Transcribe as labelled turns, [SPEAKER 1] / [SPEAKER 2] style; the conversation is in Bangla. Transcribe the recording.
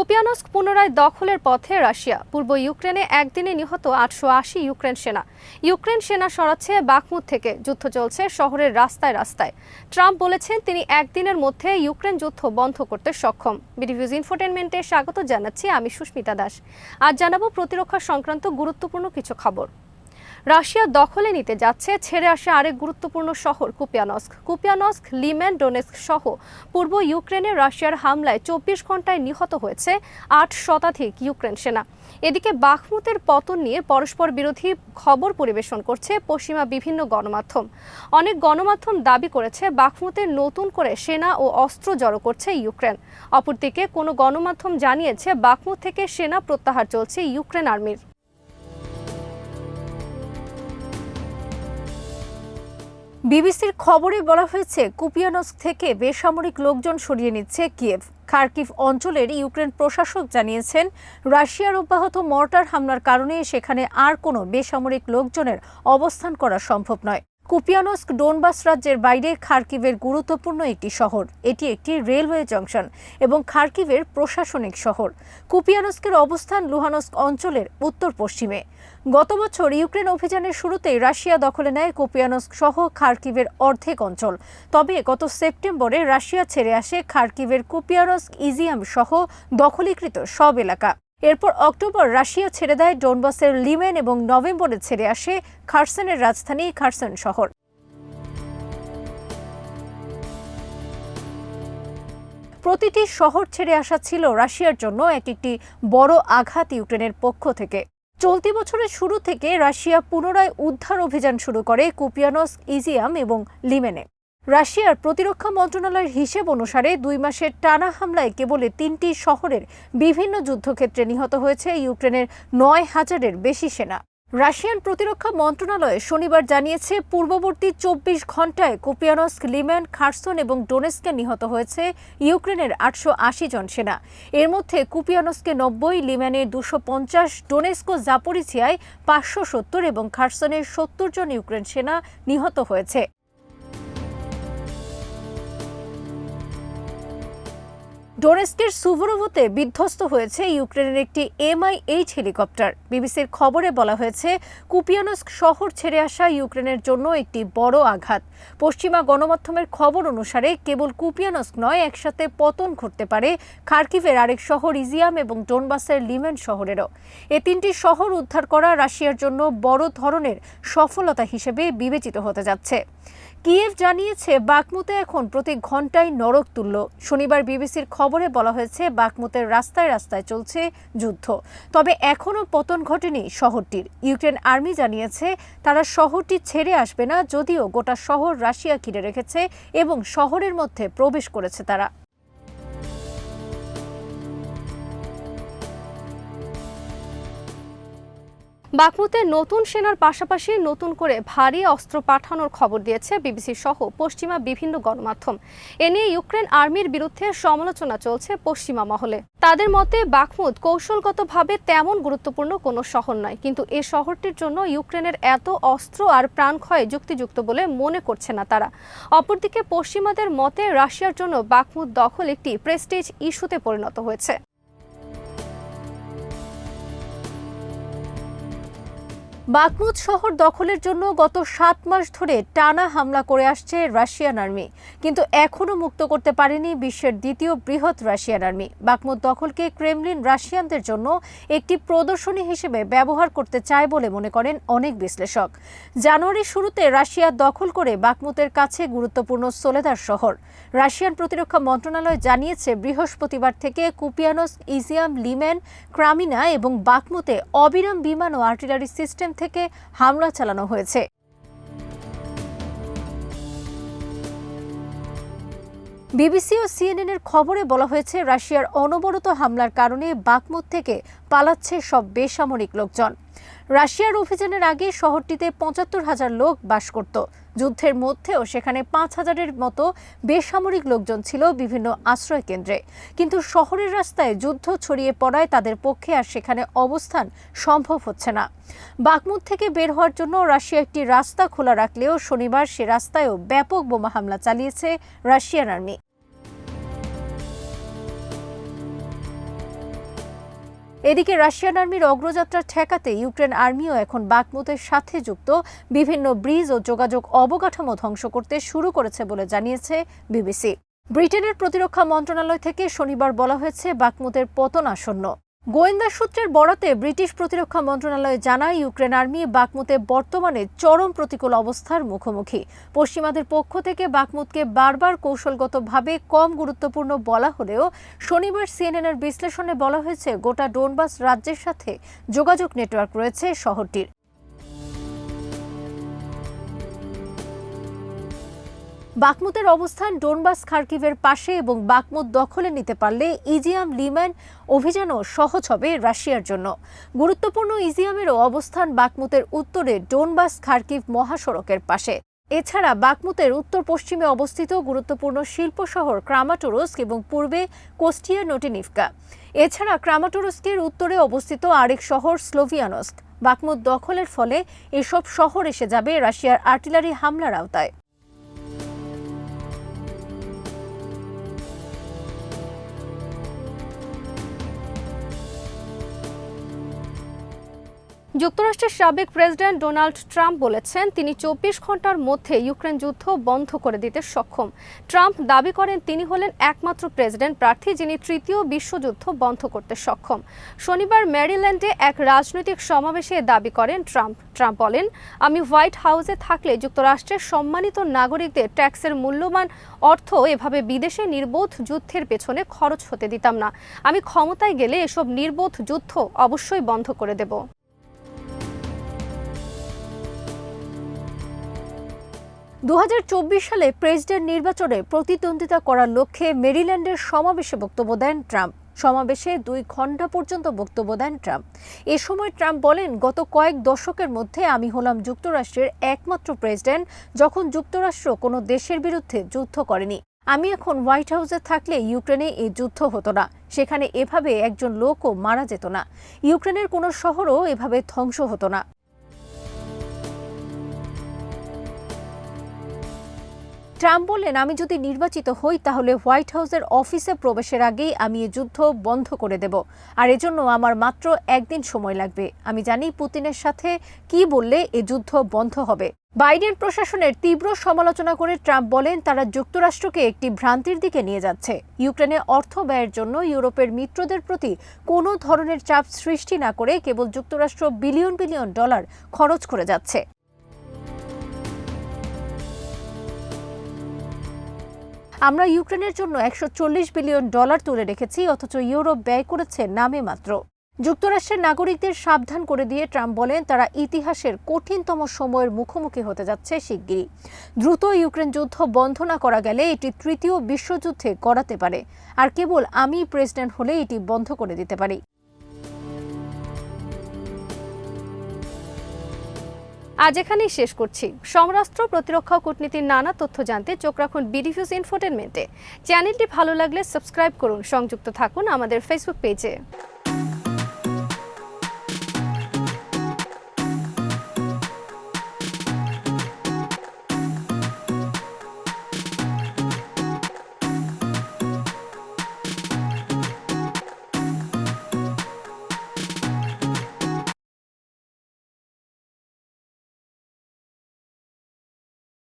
[SPEAKER 1] কুপিয়ানস্ক পুনরায় দখলের পথে রাশিয়া। পূর্ব ইউক্রেনে একদিনে নিহত আটশো আশি ইউক্রেন সেনা। ইউক্রেন সেনা সরাচ্ছে বাকমুদ থেকে। যুদ্ধ চলছে শহরের রাস্তায় রাস্তায়। ট্রাম্প বলেছেন তিনি একদিনের মধ্যে ইউক্রেন যুদ্ধ বন্ধ করতে সক্ষম। বিডিভিউজ ইনফোটেনমেন্টে স্বাগত জানাচ্ছি আমি সুস্মিতা দাস। আজ জানাব প্রতিরক্ষা সংক্রান্ত গুরুত্বপূর্ণ কিছু খবর। রাশিয়া দখলে নিতে যাচ্ছে, ছেড়ে আসা আরেক গুরুত্বপূর্ণ শহর কুপিয়ানস্ক। কুপিয়ানস্ক লিম্যান ডোনেস্ক সহ পূর্ব ইউক্রেনে রাশিয়ার হামলায় চব্বিশ ঘন্টায় নিহত হয়েছে আট শতাধিক ইউক্রেন সেনা। এদিকে বাখমুতের পতন নিয়ে পরস্পর বিরোধী খবর পরিবেশন করছে পশ্চিমা বিভিন্ন গণমাধ্যম। অনেক গণমাধ্যম দাবি করেছে বাখমুতে নতুন করে সেনা ও অস্ত্র জড়ো করছে ইউক্রেন। অপরদিকে কোনো গণমাধ্যম জানিয়েছে, বাখমুত থেকে সেনা প্রত্যাহার চলছে ইউক্রেন আর্মির।
[SPEAKER 2] বিবিসির খবরে বলা হয়েছে, কুপিয়ানস্ক থেকে বেসামরিক লোকজন সরিয়ে নিচ্ছে কিয়েভ। খার্কিভ অঞ্চলের ইউক্রেন প্রশাসক জানিয়েছেন, রাশিয়ার অব্যাহত মর্টার হামলার কারণে সেখানে আর কোনো বেসামরিক লোকজনের অবস্থান করা সম্ভব নয়। কুপিয়ানস্ক ডোনবাস রাজ্যের বাইরে খার্কিভের গুরুত্বপূর্ণ একটি শহর। এটি একটি রেলওয়ে জংশন এবং খার্কিভের প্রশাসনিক শহর। কুপিয়ানস্কের অবস্থান লুহানস্ক অঞ্চলের উত্তর পশ্চিমে। গত বছর ইউক্রেন অভিযানের শুরুতেই রাশিয়া দখলে নেয় কুপিয়ানস্ক সহ খার্কিভের অর্ধেক অঞ্চল। তবে গত সেপ্টেম্বরে রাশিয়া ছেড়ে আসে খার্কিভের কুপিয়ানস্ক ইজিয়াম সহ দখলীকৃত সব এলাকা। এরপর অক্টোবর রাশিয়া ছেড়ে দেয় ডোনবাসের লিমেন এবং নভেম্বরে ছেড়ে আসে খারসেনের রাজধানী খারসেন শহর। প্রতিটি শহর ছেড়ে আসা ছিল রাশিয়ার জন্য এক একটি বড় আঘাত ইউক্রেনের পক্ষ থেকে। চলতি বছরের শুরু থেকে রাশিয়া পুনরায় উদ্ধার অভিযান শুরু করে কুপিয়ানস ইজিয়াম এবং লিমেনে। রাশিয়ার প্রতিরক্ষা মন্ত্রণালয়ের হিসেব অনুসারে দুই মাসের টানা হামলায় কেবল তিনটি শহরের বিভিন্ন যুদ্ধক্ষেত্রে নিহত হয়েছে। ইউক্রেনের নয় হাজারের বেশি সেনা। রাশিয়ান প্রতিরক্ষা মন্ত্রণালয় শনিবার জানিয়েছে, পূর্ববর্তী চব্বিশ ঘন্টায় কুপিয়ানস্ক, লিম্যান, খারসন এবং ডোনেস্কে নিহত হয়েছে ইউক্রেনের আটশো আশি জন সেনা। এর মধ্যে কুপিয়ানস্কে নব্বই, লিম্যানের দুশো পঞ্চাশ, ডোনেস্কো জাপরিছিয়ায় পাঁচশো সত্তর এবং খারসনের সত্তর জন ইউক্রেন সেনা নিহত হয়েছে। ডোনেস্কের সুভরোভোতে বিধ্বস্ত হয়েছে ইউক্রেনের একটি এমআই এইচ হেলিকপ্টার। বিবিসির খবরে বলা হয়েছে, কুপিয়ানস্ক শহর ছেড়ে আসা ইউক্রেনের জন্য একটি বড় আঘাত। পশ্চিমা গণমাধ্যমের খবর অনুসারে, কেবল কুপিয়ানস্ক নয়, একসাথে পতন ঘটতে পারে খার্কিভের আরেক শহর ইজিয়াম এবং ডোনবাসের লিমেন শহরেরও। এ তিনটি শহর উদ্ধার করা রাশিয়ার জন্য বড় ধরনের সফলতা হিসেবে বিবেচিত হতে যাচ্ছে। কিয়েভ জানিয়েছে, বাকমুতে এখন প্রতি ঘন্টায় নরক তুল্য। শনিবার বিবিসির খবরে বলা হয়েছে, বাকমুতের রাস্তায় রাস্তায় চলছে যুদ্ধ। তবে এখনও পতন ঘটেনি শহরটির। ইউক্রেন আর্মি জানিয়েছে, তারা শহরটি ছেড়ে আসবে না, যদিও গোটা শহর রাশিয়া ঘিরে রেখেছে এবং শহরের মধ্যে প্রবেশ করেছে তারা।
[SPEAKER 1] বাকমুতে নতুন সেনার পাশাপাশি নতুন করে ভারী অস্ত্র পাঠানোর খবর দিয়েছে বিবিসি সহ পশ্চিমা বিভিন্ন গণমাধ্যম। এ নিয়ে ইউক্রেন আর্মির বিরুদ্ধে সমালোচনা চলছে পশ্চিমা মহলে। তাদের মতে, বাকমুদ কৌশলগতভাবে তেমন গুরুত্বপূর্ণ কোনো শহর নয়, কিন্তু এ শহরটির জন্য ইউক্রেনের এত অস্ত্র আর প্রাণক্ষয় যুক্তিযুক্ত বলে মনে করছে না তারা। অপরদিকে, পশ্চিমাদের মতে, রাশিয়ার জন্য বাকমুদ দখল একটি প্রেস্টিজ ইস্যুতে পরিণত হয়েছে।
[SPEAKER 2] বাকমুদ শহর দখলের জন্য গত সাত মাস ধরে টানা হামলা করে আসছে রাশিয়ান আর্মি। কিন্তু এখনও মুক্ত করতে পারেনি বিশ্বের দ্বিতীয় বৃহৎ রাশিয়ান আর্মি। বাকমুদ দখলকে ক্রেমলিন রাশিয়ানদের জন্য একটি প্রদর্শনী হিসেবে ব্যবহার করতে চায় বলে মনে করেন অনেক বিশ্লেষক। জানুয়ারির শুরুতে রাশিয়া দখল করে বাকমুতের কাছে গুরুত্বপূর্ণ সোলেদার শহর। রাশিয়ান প্রতিরক্ষা মন্ত্রণালয় জানিয়েছে, বৃহস্পতিবার থেকে কুপিয়ানস ইজিয়াম লিমেন ক্রামিনা এবং বাকমুতে অবিরাম বিমান ও আর্টিলারি সিস্টেম থেকে হামলা চালানো হয়েছে। বিবিসি ও সিএনএন এর খবরে বলা হয়েছে, রাশিয়ার অনবরত হামলার কারণে বাকমুত থেকে পালাচ্ছে সব বেসামরিক লোকজন। রাশিয়ার অভিযানের আগে শহরটিতে পঁচাত্তর হাজার লোক বাস করত। যুদ্ধের মধ্যেও সেখানে পাঁচ হাজারের মতো বেসামরিক লোকজন ছিল বিভিন্ন আশ্রয় কেন্দ্রে। কিন্তু শহরের রাস্তায় যুদ্ধ ছড়িয়ে পড়ায় তাদের পক্ষে আর সেখানে অবস্থান সম্ভব হচ্ছে না। বাকমুদ থেকে বের হওয়ার জন্য রাশিয়া একটি রাস্তা খোলা রাখলেও শনিবার সে রাস্তায়ও ব্যাপক বোমা হামলা চালিয়েছে রাশিয়ান আর্মি। এদিকে রাশিয়ান আর্মির অগ্রযাত্রা ঠেকাতে ইউক্রেন আর্মিও এখন বাকমুতের সাথে যুক্ত। বিভিন্ন ব্রিজ ও যোগাযোগ অবকাঠামো ধ্বংস করতে শুরু করেছে বলে জানিয়েছে বিবিসি। ব্রিটেনের প্রতিরক্ষা মন্ত্রণালয় থেকে শনিবার বলা হয়েছে, বাকমুতের পতন আসন্ন। গোয়েন্দা সূত্রের বরাতে ব্রিটিশ প্রতিরক্ষা মন্ত্রণালয় জানায়, ইউক্রেন আর্মি বাকমুতে বর্তমানে চরম প্রতিকূল অবস্থার মুখোমুখি। পশ্চিমাদের পক্ষ থেকে বাকমুতকে বারবার কৌশলগতভাবে কম গুরুত্বপূর্ণ বলা হলেও শনিবার সিএনএন এর বিশ্লেষণে বলা হয়েছে, গোটা ডোনবাস রাজ্যের সাথে যোগাযোগ নেটওয়ার্ক রয়েছে শহরটির। বাকমুতের অবস্থান ডোনবাস খার্কিভের পাশে এবং বাকমুত দখলে নিতে পারলে ইজিয়াম লিম্যান অভিযানও সহজ হবে রাশিয়ার জন্য। গুরুত্বপূর্ণ ইজিয়ামেরও অবস্থান বাকমুতের উত্তরে ডোনবাস খার্কিভ মহাসড়কের পাশে। এছাড়া বাকমুতের উত্তর পশ্চিমে অবস্থিত গুরুত্বপূর্ণ শিল্প শহর ক্রামাটোরস্ক এবং পূর্বে কোস্টিয়া নোটিনিভকা। এছাড়া ক্রামাটোরস্কের উত্তরে অবস্থিত আরেক শহর স্লোভিয়ানস্ক। বাকমুত দখলের ফলে এসব শহর এসে যাবে রাশিয়ার আর্টিলারি হামলার আওতায়।
[SPEAKER 1] যুক্তরাষ্ট্রের সাবেক প্রেসিডেন্ট ডোনাল্ড ট্রাম্প বলেছেন, তিনি চব্বিশ ঘণ্টার মধ্যে ইউক্রেন যুদ্ধ বন্ধ করে দিতে সক্ষম। ট্রাম্প দাবি করেন, তিনি হলেন একমাত্র প্রেসিডেন্ট প্রার্থী যিনি তৃতীয় বিশ্বযুদ্ধ বন্ধ করতে সক্ষম। শনিবার ম্যারিল্যান্ডে এক রাজনৈতিক সমাবেশে দাবি করেন ট্রাম্প। ট্রাম্প বলেন, আমি হোয়াইট হাউসে থাকলে যুক্তরাষ্ট্রের সম্মানিত নাগরিকদের ট্যাক্সের মূল্যবান অর্থ এভাবে বিদেশে নির্বোধ যুদ্ধের পেছনে খরচ হতে দিতাম না। আমি ক্ষমতায় গেলে এসব নির্বোধ যুদ্ধ অবশ্যই বন্ধ করে দেব।
[SPEAKER 2] দু হাজার চব্বিশ সালে প্রেসিডেন্ট নির্বাচনে প্রতিদ্বন্দ্বিতা করার লক্ষ্যে মেরিল্যান্ডের সমাবেশে বক্তব্য দেন ট্রাম্প। সমাবেশে দুই ঘণ্টা পর্যন্ত বক্তব্য দেন ট্রাম্প। এ সময় ট্রাম্প বলেন, গত কয়েক দশকের মধ্যে আমি হলাম যুক্তরাষ্ট্রের একমাত্র প্রেসিডেন্ট, যখন যুক্তরাষ্ট্র কোনো দেশের বিরুদ্ধে যুদ্ধ করেনি। আমি এখন হোয়াইট হাউসে থাকলে ইউক্রেনে এই যুদ্ধ হতো না। সেখানে এভাবে একজন লোকও মারা যেত না। ইউক্রেনের কোনো শহরও এভাবে ধ্বংস হতো না। ট্রাম্প বললেন, আমি যদি নির্বাচিত হই, তাহলে হোয়াইট হাউসের অফিসে প্রবেশের আগেই আমি এই যুদ্ধ বন্ধ করে দেব। আর এজন্য আমার মাত্র একদিন সময় লাগবে। আমি জানি পুতিনের সাথে কি বললে এ যুদ্ধ বন্ধ হবে। বাইডেন প্রশাসনের তীব্র সমালোচনা করে ট্রাম্প বলেন, তারা যুক্তরাষ্ট্রকে একটি ভ্রান্তির দিকে নিয়ে যাচ্ছে। ইউক্রেনে অর্থ ব্যয়ের জন্য ইউরোপের মিত্রদের প্রতি কোনো ধরনের চাপ সৃষ্টি না করে কেবল যুক্তরাষ্ট্র বিলিয়ন বিলিয়ন ডলার খরচ করে যাচ্ছে। আমরা ইউক্রেনের জন্য একশো চল্লিশ বিলিয়ন ডলার তুলে রেখেছি, অথচ ইউরোপ ব্যয় করেছে নামে মাত্র। যুক্তরাষ্ট্রের নাগরিকদের সাবধান করে দিয়ে ট্রাম্প বলেন, তারা ইতিহাসের কঠিনতম সময়ের মুখোমুখি হতে যাচ্ছে শিগগিরই। দ্রুত ইউক্রেন যুদ্ধ বন্ধ না করা গেলে এটি তৃতীয় বিশ্বযুদ্ধে করাতে পারে। আর কেবল আমি প্রেসিডেন্ট হলে এটি বন্ধ করে দিতে পারি।
[SPEAKER 1] আজ এখানেই শেষ করছি। সমরাস্ত্র প্রতিরক্ষা কূটনীতির নানা তথ্য জানতে চোখ রাখুন বিডিভিউজ ইনফোটেনমেন্টে চ্যানেলটি ভালো লাগলে সাবস্ক্রাইব করুন। সংযুক্ত থাকুন আমাদের ফেসবুক পেজে